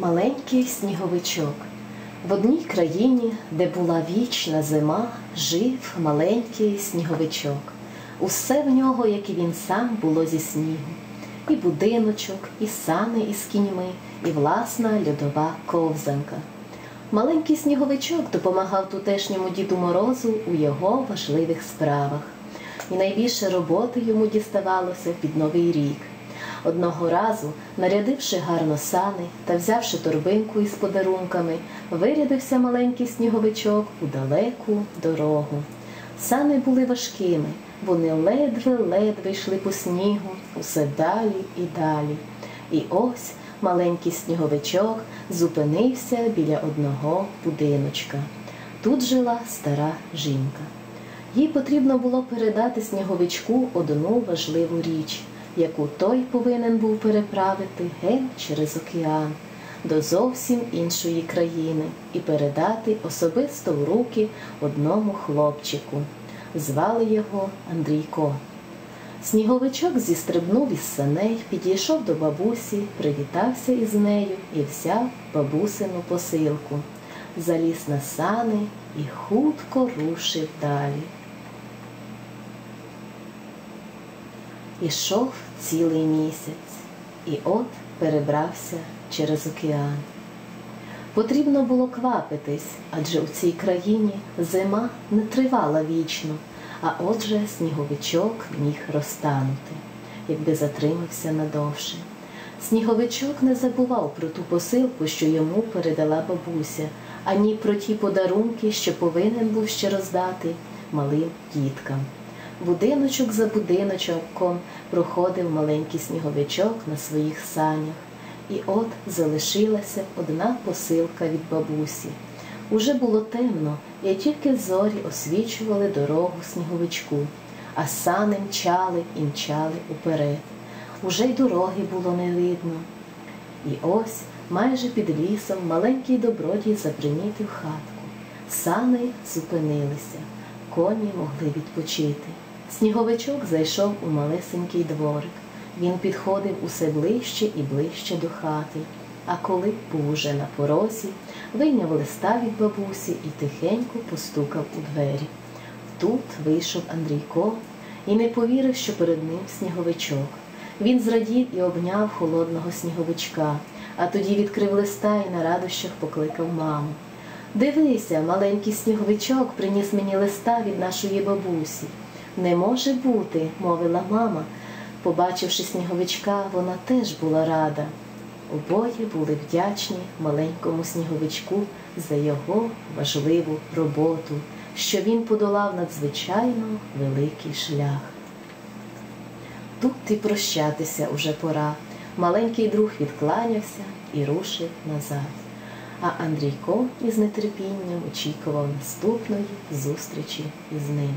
Маленький сніговичок. В одній країні, де була вічна зима, жив маленький сніговичок. Усе в нього, як і він сам, було зі снігу. І будиночок, і сани із кіньми, і власна льодова ковзанка. Маленький сніговичок допомагав тутешньому діду Морозу у його важливих справах. І найбільше роботи йому діставалося під Новий рік. Одного разу, нарядивши гарно сани та взявши торбинку із подарунками, вирядився маленький сніговичок у далеку дорогу. Сани були важкими, вони ледве-ледве йшли по снігу, усе далі і далі. І ось маленький сніговичок зупинився біля одного будиночка. Тут жила стара жінка. Їй потрібно було передати сніговичку одну важливу річ, яку той повинен був переправити геть через океан до зовсім іншої країни і передати особисто в руки одному хлопчику. Звали його Андрійко. Сніговичок зістрибнув із саней, підійшов до бабусі, привітався із нею і взяв бабусину посилку, заліз на сани і хутко рушив далі. Ішов цілий місяць і от перебрався через океан. Потрібно було квапитись, адже у цій країні зима не тривала вічно, а отже сніговичок міг розтанути, якби затримався надовше. Сніговичок не забував про ту посилку, що йому передала бабуся, ані про ті подарунки, що повинен був ще роздати малим діткам. Будиночок за будиночком проходив маленький сніговичок на своїх санях. І от залишилася одна посилка від бабусі. Уже було темно, і тільки зорі освічували дорогу сніговичку, а сани мчали і мчали уперед. Уже й дороги було не видно. І ось майже під лісом маленький добродій запримітив хатку. Сани зупинилися, коні могли відпочити. Сніговичок зайшов у малесенький дворик. Він підходив усе ближче і ближче до хати, а коли був уже на порозі, вийняв листа від бабусі і тихенько постукав у двері. Тут вийшов Андрійко і не повірив, що перед ним сніговичок. Він зрадів і обняв холодного сніговичка, а тоді відкрив листа і на радощах покликав маму. Дивися, маленький сніговичок приніс мені листа від нашої бабусі. Не може бути, мовила мама. Побачивши сніговичка, вона теж була рада. Обоє були вдячні маленькому сніговичку за його важливу роботу, що він подолав надзвичайно великий шлях. Тут і прощатися уже пора. Маленький друг відкланявся і рушив назад. А Андрійко із нетерпінням очікував наступної зустрічі із ним.